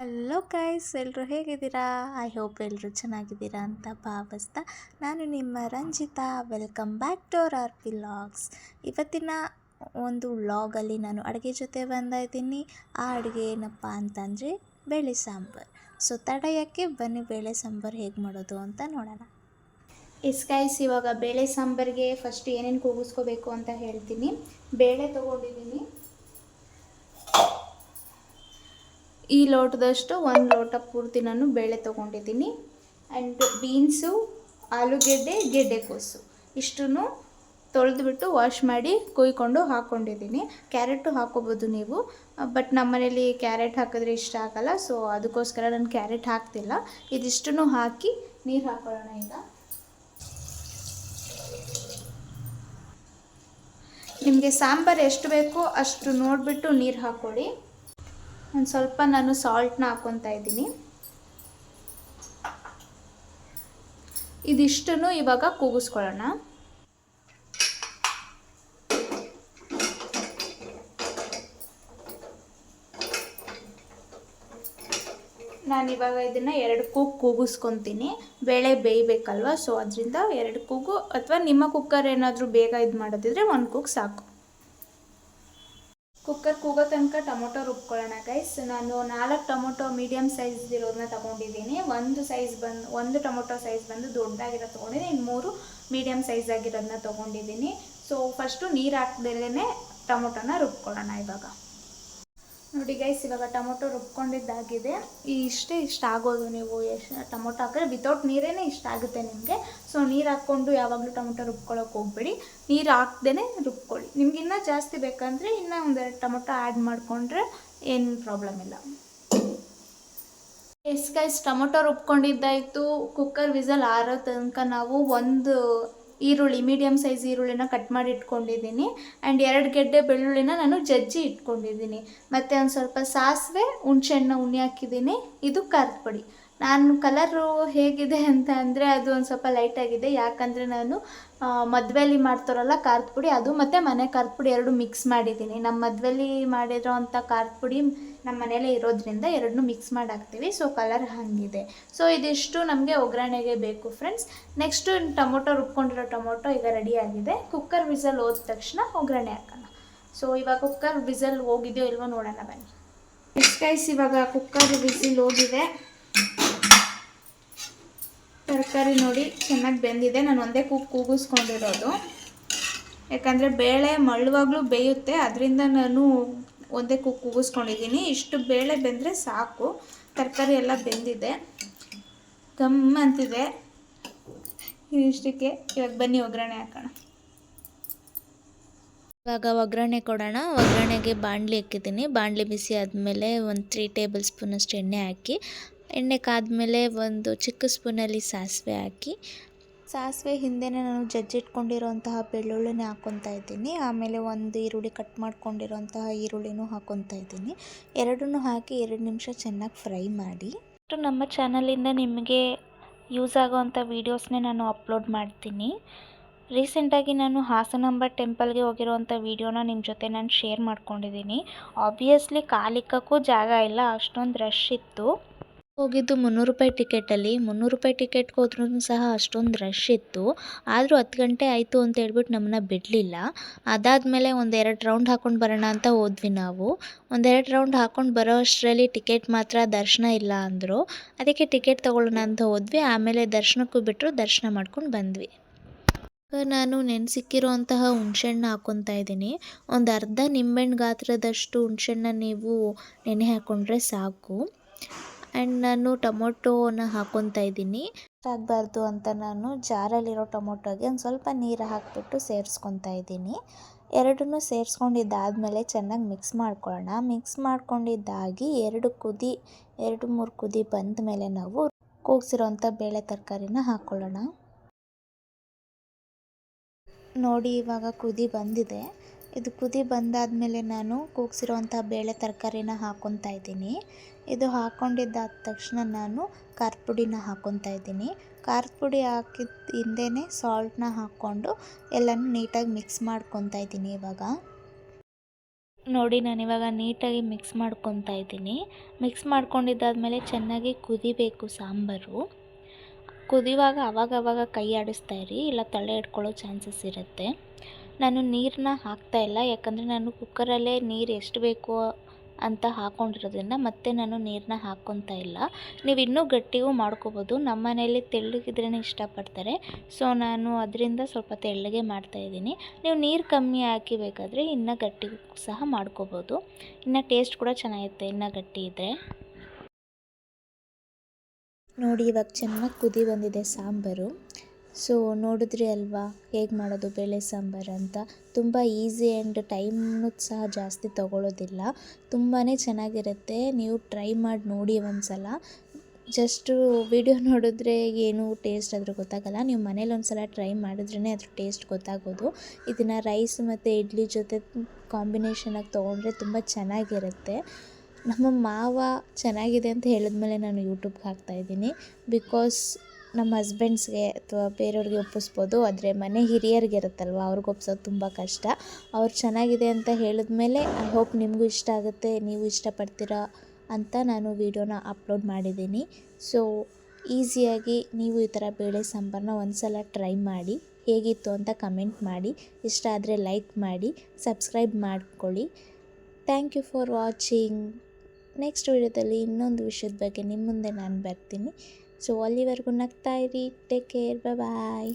Hello guys ಎಲ್ಲರೂ ಹೇಗಿದ್ದೀರಾ? I hope ಎಲ್ಲರೂ ಚೆನ್ನಾಗಿದ್ದೀರಾ ಅಂತ ಭಾವಿಸ್ತಾ ನಾನು ನಿಮ್ಮ Ranjitha. Welcome back to our R logs ಇವತ್ತಿನ ಒಂದು ವ್ಲಾಗಲ್ಲಿ ನಾನು ಅಡುಗೆ ಜೊತೆ ಬಂದಿದ್ದೀನಿ ಆ ಅಡುಗೆ ಏನಪ್ಪ ಅಂತಂದರೆ ಬೇಳೆ ಸಾಂಬಾರು. ಸೊ ತಡೆಯೋಕ್ಕೆ ಬನ್ನಿ ಬೇಳೆ ಸಾಂಬಾರು ಹೇಗೆ ಮಾಡೋದು ಅಂತ ನೋಡೋಣ. ಎಸ್ ಗೈಸ್ ಇವಾಗ ಬೇಳೆ ಸಾಂಬಾರಿಗೆ ಫಸ್ಟ್ ಏನೇನು ಕೂಗಿಸ್ಕೋಬೇಕು ಅಂತ ಹೇಳ್ತೀನಿ. ಬೇಳೆ ತೊಗೊಂಡಿದ್ದೀನಿ. ಈ ಲೋಟದಷ್ಟು ಒಂದು ಲೋಟ ಪೂರ್ತಿ ನಾನು ಬೇಳೆ ತೊಗೊಂಡಿದ್ದೀನಿ. ಆ್ಯಂಡ್ ಬೀನ್ಸು ಆಲೂಗೆಡ್ಡೆ, ಗೆಡ್ಡೆಕೋಸು. ಇಷ್ಟನ್ನು ತೊಳೆದ್ಬಿಟ್ಟು ವಾಶ್ ಮಾಡಿ ಕುಯ್ಕೊಂಡು ಹಾಕ್ಕೊಂಡಿದ್ದೀನಿ ಕ್ಯಾರೆಟು ಹಾಕೋಬೋದು ನೀವು. ಬಟ್ ನಮ್ಮನೇಲಿ ಕ್ಯಾರೆಟ್ ಹಾಕಿದ್ರೆ ಇಷ್ಟ ಆಗಲ್ಲ. ಸೊ ಅದಕ್ಕೋಸ್ಕರ ನಾನು ಕ್ಯಾರೆಟ್ ಹಾಕ್ತಿಲ್ಲ. ಇದಿಷ್ಟನ್ನು ಹಾಕಿ ನೀರು ಹಾಕೊಳ್ಳೋಣ ಈಗ. ನಿಮಗೆ ಸಾಂಬಾರು ಎಷ್ಟು ಬೇಕೋ ಅಷ್ಟು ನೋಡಿಬಿಟ್ಟು ನೀರು ಹಾಕ್ಕೊಳ್ಳಿ ಒಂದು ಸ್ವಲ್ಪ ನಾನು ಸಾಲ್ಟ್ನ ಹಾಕ್ಕೊತಾ ಇದ್ದೀನಿ. ಇದಿಷ್ಟನ್ನು ಇವಾಗ ಕೂಗಿಸ್ಕೊಳ್ಳೋಣ. ನಾನಿವಾಗ ಇದನ್ನು ಎರಡು ಕೂಗು ಕೂಗಿಸ್ಕೊತೀನಿ. ಬೇಳೆ ಬೇಯಬೇಕಲ್ವ? ಸೊ ಅದರಿಂದ ಎರಡು ಕೂಗು, ಅಥವಾ ನಿಮ್ಮ ಕುಕ್ಕರ್ ಏನಾದರೂ ಬೇಗ ಇದು ಮಾಡೋದಿದ್ರೆ ಒಂದು ಕೂಗು ಸಾಕು. ಕುಕ್ಕರ್ ಕೂಗೋ ತನಕ ಟೊಮೊಟೊ ರುಬ್ಕೊಳ್ಳೋಣ ಗೈಸ್ ನಾನು ನಾಲ್ಕು ಟೊಮೊಟೊ ಮೀಡಿಯಮ್ ಸೈಜ್ ಇರೋದನ್ನ ತಗೊಂಡಿದ್ದೀನಿ. ಒಂದು ಸೈಜ್ ಬಂದು, ಒಂದು ಟೊಮೊಟೊ ಸೈಜ್ ಬಂದು ದೊಡ್ಡದಾಗಿರೋ ತೊಗೊಂಡಿದ್ದೀನಿ. ಇನ್ನು ಮೂರು ಮೀಡಿಯಮ್ ಸೈಜ್ ಆಗಿರೋದನ್ನ ತೊಗೊಂಡಿದ್ದೀನಿ. ಸೊ ಫಸ್ಟು ನೀರು ಹಾಕ್ದೇನೆ ಟೊಮೊಟೊನ ರುಬ್ಕೊಳ್ಳೋಣ ಇವಾಗ. ನೋಡಿ ಗೈಸ್ ಇವಾಗ ಟೊಮೊಟೊ ರುಬ್ಕೊಂಡಿದ್ದಾಗಿದೆ. ಈ ಇಷ್ಟೇ ಇಷ್ಟ ಆಗೋದು ನೀವು ಎಷ್ಟು ಟೊಮೊಟೊ ಹಾಕಿದ್ರೆ ವಿತೌಟ್ ನೀರೇ ಇಷ್ಟ ಆಗುತ್ತೆ ನಿಮಗೆ. ಸೊ ನೀರು ಹಾಕ್ಕೊಂಡು ಯಾವಾಗಲೂ ಟೊಮೊಟೊ ರುಬ್ಕೊಳ್ಳೋಕೆ ಹೋಗ್ಬೇಡಿ. ನೀರು ಹಾಕ್ದೇ ರುಬ್ಕೊಳ್ಳಿ. ನಿಮ್ಗೆ ಇನ್ನೂ ಜಾಸ್ತಿ ಬೇಕಂದರೆ ಇನ್ನೂ ಒಂದೆರಡು ಟೊಮೊಟೊ ಆ್ಯಡ್ ಮಾಡಿಕೊಂಡ್ರೆ ಏನು ಪ್ರಾಬ್ಲಮ್ ಇಲ್ಲ. ಎಸ್ ಗೈಸ್ ಟೊಮೊಟೊ ರುಬ್ಕೊಂಡಿದ್ದಾಯಿತು. ಕುಕ್ಕರ್ ವಿಸಲ್ ಆರೋ ತನಕ ನಾವು ಒಂದು ಈರುಳ್ಳಿ ಮೀಡಿಯಮ್ ಸೈಜ್ ಈರುಳ್ಳಿನ ಕಟ್ ಮಾಡಿ ಇಟ್ಕೊಂಡಿದ್ದೀನಿ. ಆ್ಯಂಡ್ ಎರಡು ಗೆಡ್ಡೆ ಬೆಳ್ಳುಳ್ಳಿನ ನಾನು ಜಜ್ಜಿ ಇಟ್ಕೊಂಡಿದ್ದೀನಿ. ಮತ್ತು ಒಂದು ಸ್ವಲ್ಪ ಸಾಸಿವೆ, ಹುಣ್ಸೆಹಣ್ಣು ಉಣ್ಣಿ ಹಾಕಿದ್ದೀನಿ. ಇದು ಖಾರದ ಪುಡಿ. ನಾನು ಕಲರು ಹೇಗಿದೆ ಅಂತ ಅಂದರೆ ಅದು ಒಂದು ಸ್ವಲ್ಪ ಲೈಟಾಗಿದೆ ಯಾಕಂದರೆ ನಾನು ಮದುವೆಯಲ್ಲಿ ಮಾಡ್ತಾರಲ್ಲ ಖಾರದ ಪುಡಿ, ಅದು ಮತ್ತು ಮನೆ ಖಾರದ ಪುಡಿ ಎರಡು ಮಿಕ್ಸ್ ಮಾಡಿದ್ದೀನಿ. ನಮ್ಮ ಮದುವೆಯಲ್ಲಿ ಮಾಡಿರೋ ಅಂಥ ಖಾರದ ಪುಡಿ ನಮ್ಮ ಮನೇಲೇ ಇರೋದ್ರಿಂದ ಎರಡನ್ನೂ ಮಿಕ್ಸ್ ಮಾಡಿ ಹಾಕ್ತೀವಿ ಸೊ ಕಲರ್ ಹಾಗಿದೆ. ಸೊ ಇದಿಷ್ಟು ನಮಗೆ ಒಗ್ಗರಣೆಗೆ ಬೇಕು ಫ್ರೆಂಡ್ಸ್ ನೆಕ್ಸ್ಟು ಟೊಮೊಟೊ ರುಬ್ಕೊಂಡಿರೋ ಟೊಮೊಟೊ ಈಗ ರೆಡಿ ಆಗಿದೆ. ಕುಕ್ಕರ್ ವಿಸಲ್ ಹೋದ ತಕ್ಷಣ ಒಗ್ಗರಣೆ ಹಾಕೋಣ. ಸೊ ಇವಾಗ ಕುಕ್ಕರ್ ವಿಸಲ್ ಹೋಗಿದೆಯೋ ಇಲ್ವೋ ನೋಡೋಣ ಬನ್ನಿ. ಗೈಸ್ ಇವಾಗ ಕುಕ್ಕರ್ ವಿಸಿಲ್ ಹೋಗಿದೆ. ತರಕಾರಿ ನೋಡಿ, ಚೆನ್ನಾಗಿ ಬೆಂದಿದೆ. ನಾನು ಒಂದೇ ಕೂಗು ಕೂಗಿಸ್ಕೊಂಡಿರೋದು. ಯಾಕಂದರೆ ಬೇಳೆ ಮಳ್ಳುವಾಗಲೂ ಬೇಯುತ್ತೆ. ಅದರಿಂದ ನಾನು ಒಂದೇ ಕುಕ್ ಕೂಗಿಸ್ಕೊಂಡಿದ್ದೀನಿ. ಇಷ್ಟು ಬೇಳೆ ಬೆಂದರೆ ಸಾಕು. ತರಕಾರಿ ಎಲ್ಲ ಬೆಂದಿದೆ. ಕಮ್ಮ ಅಂತಿದೆ. ಇಷ್ಟಕ್ಕೆ ಇವಾಗ ಬನ್ನಿ, ಒಗ್ಗರಣೆ ಹಾಕೋಣ. ಇವಾಗ ಒಗ್ಗರಣೆ ಕೊಡೋಣ. ಒಗ್ಗರಣೆಗೆ ಬಾಣಲಿ ಹಾಕಿದ್ದೀನಿ. ಬಾಣಲಿ ಬಿಸಿ ಆದಮೇಲೆ ಒಂದು ತ್ರೀ ಟೇಬಲ್ ಸ್ಪೂನಷ್ಟು ಎಣ್ಣೆ ಹಾಕಿ, ಎಣ್ಣೆ ಕಾದ್ಮೇಲೆ ಒಂದು ಚಿಕ್ಕ ಸ್ಪೂನಲ್ಲಿ ಸಾಸಿವೆ ಹಾಕಿ ಸಾಸಿವೆ ಹಿಂದೆನೇ ನಾನು ಜಜ್ಜಿಟ್ಕೊಂಡಿರೋಂತಹ ಬೆಳ್ಳುಳ್ಳಿನೇ ಹಾಕ್ಕೊತಾ ಇದ್ದೀನಿ. ಆಮೇಲೆ ಒಂದು ಈರುಳ್ಳಿ ಕಟ್ ಮಾಡ್ಕೊಂಡಿರೋಂತಹ ಈರುಳ್ಳಿನೂ ಹಾಕ್ಕೊತಾ ಇದ್ದೀನಿ. ಎರಡನ್ನೂ ಹಾಕಿ ಎರಡು ನಿಮಿಷ ಚೆನ್ನಾಗಿ ಫ್ರೈ ಮಾಡಿ. ನಮ್ಮ ಚಾನಲಿಂದ ನಿಮಗೆ ಯೂಸ್ ಆಗೋವಂಥ ವೀಡಿಯೋಸ್ನೇ ನಾನು ಅಪ್ಲೋಡ್ ಮಾಡ್ತೀನಿ. ರೀಸೆಂಟಾಗಿ ನಾನು ಹಾಸನಾಂಬ ಟೆಂಪಲ್ಗೆ ಹೋಗಿರುವಂಥ ವೀಡಿಯೋನ ನಿಮ್ಮ ಜೊತೆ ನಾನು ಶೇರ್ ಮಾಡ್ಕೊಂಡಿದ್ದೀನಿ. ಆಬ್ವಿಯಸ್ಲಿ ಕಾಲಿಕ್ಕಕ್ಕೂ ಜಾಗ ಇಲ್ಲ, ಅಷ್ಟೊಂದು ರಶ್ ಇತ್ತು. ಹೋಗಿದ್ದು ಮುನ್ನೂರು ರೂಪಾಯಿ ಟಿಕೆಟಲ್ಲಿ. ಮುನ್ನೂರು ರೂಪಾಯಿ ಟಿಕೆಟ್ಗೆ ಹೋದ್ರೂ ಸಹ ಅಷ್ಟೊಂದು ರಶ್ ಇತ್ತು. ಆದರೂ ಹತ್ತು ಗಂಟೆ ಆಯಿತು ಅಂತ ಹೇಳ್ಬಿಟ್ಟು ನಮ್ಮನ್ನ ಬಿಡಲಿಲ್ಲ. ಅದಾದಮೇಲೆ ಒಂದೆರಡು ರೌಂಡ್ ಹಾಕೊಂಡು ಬರೋಣ ಅಂತ ಹೋದ್ವಿ ನಾವು. ಒಂದೆರಡು ರೌಂಡ್ ಹಾಕೊಂಡು ಬರೋ ಅಷ್ಟರಲ್ಲಿ ಟಿಕೆಟ್ ಮಾತ್ರ ದರ್ಶನ ಇಲ್ಲ ಅಂದರು. ಅದಕ್ಕೆ ಟಿಕೆಟ್ ತೊಗೊಳ್ಳೋಣ ಅಂತ ಹೋದ್ವಿ. ಆಮೇಲೆ ದರ್ಶನಕ್ಕೂ ಬಿಟ್ಟರು ದರ್ಶನ ಮಾಡ್ಕೊಂಡು ಬಂದ್ವಿ. ನಾನು ನೆನೆಸಿಕ್ಕಿರೋ ಅಂತಹ ಹುಣ್ಸೆಹಣ್ಣು ಹಾಕ್ಕೊತಾ ಇದ್ದೀನಿ. ಒಂದು ಅರ್ಧ ನಿಂಬೆಹಣ್ಣು ಗಾತ್ರದಷ್ಟು ಹುಣ್ಸೆಹಣ್ಣ ನೀವು ನೆನೆ ಹಾಕ್ಕೊಂಡ್ರೆ ಸಾಕು. ಆ್ಯಂಡ್ ನಾನು ಟೊಮೊಟೋನ ಹಾಕ್ಕೊತಾ ಇದ್ದೀನಿ. ಆಗಬಾರ್ದು ಅಂತ ನಾನು ಜಾರಲ್ಲಿರೋ ಟೊಮೊಟೊಗೆ ಒಂದು ಸ್ವಲ್ಪ ನೀರು ಹಾಕಿಬಿಟ್ಟು ಸೇರಿಸ್ಕೊತಾ ಇದ್ದೀನಿ. ಎರಡನ್ನೂ ಸೇರಿಸ್ಕೊಂಡಿದ್ದಾದಮೇಲೆ ಚೆನ್ನಾಗಿ ಮಿಕ್ಸ್ ಮಾಡ್ಕೊಳ್ಳೋಣ. ಮಿಕ್ಸ್ ಮಾಡ್ಕೊಂಡಿದ್ದಾಗಿ ಎರಡು ಕುದಿ, ಎರಡು ಮೂರು ಕುದಿ ಬಂದ ಮೇಲೆ ನಾವು ಕೂಗಿಸಿರೋಂಥ ಬೇಳೆ ತರಕಾರಿನ ಹಾಕ್ಕೊಳ್ಳೋಣ. ನೋಡಿ ಇವಾಗ ಕುದಿ ಬಂದಿದೆ. ಇದು ಕುದಿ ಬಂದಾದಮೇಲೆ ನಾನು ಕೂಗ್ಸಿರುವಂಥ ಬೇಳೆ ತರಕಾರಿನ ಹಾಕ್ಕೊತಾ ಇದ್ದೀನಿ. ಇದು ಹಾಕ್ಕೊಂಡಿದ್ದಾದ ತಕ್ಷಣ ನಾನು ಖಾರದ ಪುಡಿನ ಹಾಕ್ಕೊತಾ ಇದ್ದೀನಿ. ಖಾರದ ಪುಡಿ ಹಾಕಿದ ಹಿಂದೆಯೇ ಸಾಲ್ಟನ್ನ ಹಾಕ್ಕೊಂಡು ಎಲ್ಲನೂ ನೀಟಾಗಿ ಮಿಕ್ಸ್ ಮಾಡ್ಕೊತಾ ಇದ್ದೀನಿ ಇವಾಗ. ನೋಡಿ, ನಾನು ಇವಾಗ ನೀಟಾಗಿ ಮಿಕ್ಸ್ ಮಾಡ್ಕೊತಾ ಇದ್ದೀನಿ. ಮಿಕ್ಸ್ ಮಾಡ್ಕೊಂಡಿದ್ದಾದಮೇಲೆ ಚೆನ್ನಾಗಿ ಕುದಿಬೇಕು ಸಾಂಬಾರು. ಕುದಿಯುವಾಗ ಆವಾಗವಾಗ ಅವಾಗ ಕೈ ಆಡಿಸ್ತಾ ಇರಿ, ಇಲ್ಲ ತಲೆ ಇಟ್ಕೊಳ್ಳೋ ಚಾನ್ಸಸ್ ಇರುತ್ತೆ. ನಾನು ನೀರನ್ನ ಹಾಕ್ತಾ ಇಲ್ಲ. ಯಾಕಂದರೆ ನಾನು ಕುಕ್ಕರಲ್ಲೇ ನೀರು ಎಷ್ಟು ಬೇಕು ಅಂತ ಹಾಕ್ಕೊಂಡಿರೋದ್ರಿಂದ ಮತ್ತೆ ನಾನು ನೀರನ್ನ ಹಾಕ್ಕೊತಾ ಇಲ್ಲ. ನೀವು ಇನ್ನೂ ಗಟ್ಟಿಗೂ ಮಾಡ್ಕೋಬೋದು. ನಮ್ಮ ಮನೆಯಲ್ಲಿ ತೆಳ್ಳಗಿದ್ರೇ ಇಷ್ಟಪಡ್ತಾರೆ. ಸೊ ನಾನು ಅದರಿಂದ ಸ್ವಲ್ಪ ತೆಳ್ಳಗೆ ಮಾಡ್ತಾ ಇದ್ದೀನಿ. ನೀವು ನೀರು ಕಮ್ಮಿ ಹಾಕಿ ಬೇಕಾದರೆ ಇನ್ನೂ ಗಟ್ಟಿಗೂ ಸಹ ಮಾಡ್ಕೋಬೋದು. ಇನ್ನು ಟೇಸ್ಟ್ ಕೂಡ ಚೆನ್ನಾಗಿರುತ್ತೆ ಇನ್ನೂ ಗಟ್ಟಿ ಇದ್ದರೆ ನೋಡಿ, ಇವಾಗ ಚೆನ್ನಾಗಿ ಕುದಿ ಬಂದಿದೆ ಸಾಂಬಾರು. ಸೊ ನೋಡಿದ್ರಿ ಅಲ್ವಾ? ಹೇಗೆ ಮಾಡೋದು ಬೇಳೆ ಸಾಂಬಾರು ಅಂತ? ತುಂಬ ಈಸಿ ಆ್ಯಂಡ್ ಟೈಮ್ನು ಸಹ ಜಾಸ್ತಿ ತೊಗೊಳ್ಳೋದಿಲ್ಲ ತುಂಬಾ ಚೆನ್ನಾಗಿರುತ್ತೆ. ನೀವು ಟ್ರೈ ಮಾಡಿ ನೋಡಿ ಒಂದು ಸಲ ಜಸ್ಟು ವಿಡಿಯೋ ನೋಡಿದ್ರೆ ಏನು ಟೇಸ್ಟ್ ಅದ್ರ ಗೊತ್ತಾಗಲ್ಲ. ನೀವು ಮನೇಲಿ ಒಂದು ಸಲ ಟ್ರೈ ಮಾಡಿದ್ರೇ ಅದ್ರ ಟೇಸ್ಟ್ ಗೊತ್ತಾಗೋದು. ಇದನ್ನು ರೈಸ್ ಮತ್ತು ಇಡ್ಲಿ ಜೊತೆ ಕಾಂಬಿನೇಷನಾಗಿ ತೊಗೊಂಡ್ರೆ ತುಂಬ ಚೆನ್ನಾಗಿರುತ್ತೆ. ನಮ್ಮ ಮಾವ ಚೆನ್ನಾಗಿದೆ ಅಂತ ಹೇಳಿದ್ಮೇಲೆ ನಾನು ಯೂಟ್ಯೂಬ್ಗೆ ಹಾಕ್ತಾಯಿದ್ದೀನಿ ಬಿಕಾಸ್ ನಮ್ಮ ಹಸ್ಬೆಂಡ್ಸ್ಗೆ ಅಥವಾ ಬೇರೆಯವ್ರಿಗೆ ಒಪ್ಪಿಸ್ಬೋದು, ಆದರೆ ಮನೆ ಹಿರಿಯರಿಗೆ ಇರುತ್ತಲ್ವ ಅವ್ರಿಗೆ ಒಪ್ಸೋದು ತುಂಬ ಕಷ್ಟ. ಅವ್ರು ಚೆನ್ನಾಗಿದೆ ಅಂತ ಹೇಳಿದ್ಮೇಲೆ ಐ ಹೋಪ್ ನಿಮಗೂ ಇಷ್ಟ ಆಗುತ್ತೆ, ನೀವು ಇಷ್ಟಪಡ್ತೀರಾ? ಅಂತ ನಾನು ವೀಡಿಯೋನ ಅಪ್ಲೋಡ್ ಮಾಡಿದ್ದೀನಿ. ಸೊ ಈಸಿಯಾಗಿ ನೀವು ಈ ಥರ ಬೇಳೆ ಸಾಂಬಾರನ್ನ ಒಂದು ಸಲ ಟ್ರೈ ಮಾಡಿ, ಹೇಗಿತ್ತು ಅಂತ ಕಮೆಂಟ್ ಮಾಡಿ, ಇಷ್ಟ ಆದರೆ ಲೈಕ್ ಮಾಡಿ ಸಬ್ಸ್ಕ್ರೈಬ್ ಮಾಡ್ಕೊಳ್ಳಿ. Thank you for watching next ವಿಡಿಯೋದಲ್ಲಿ ಇನ್ನೊಂದು ವಿಷಯದ ಬಗ್ಗೆ ನಿಮ್ಮ ಮುಂದೆ ನಾನು ಬರ್ತೀನಿ. ಸೊ ಅಲ್ಲಿವರೆಗೂ ನಗ್ತಾ ಇರಿ. Take care bye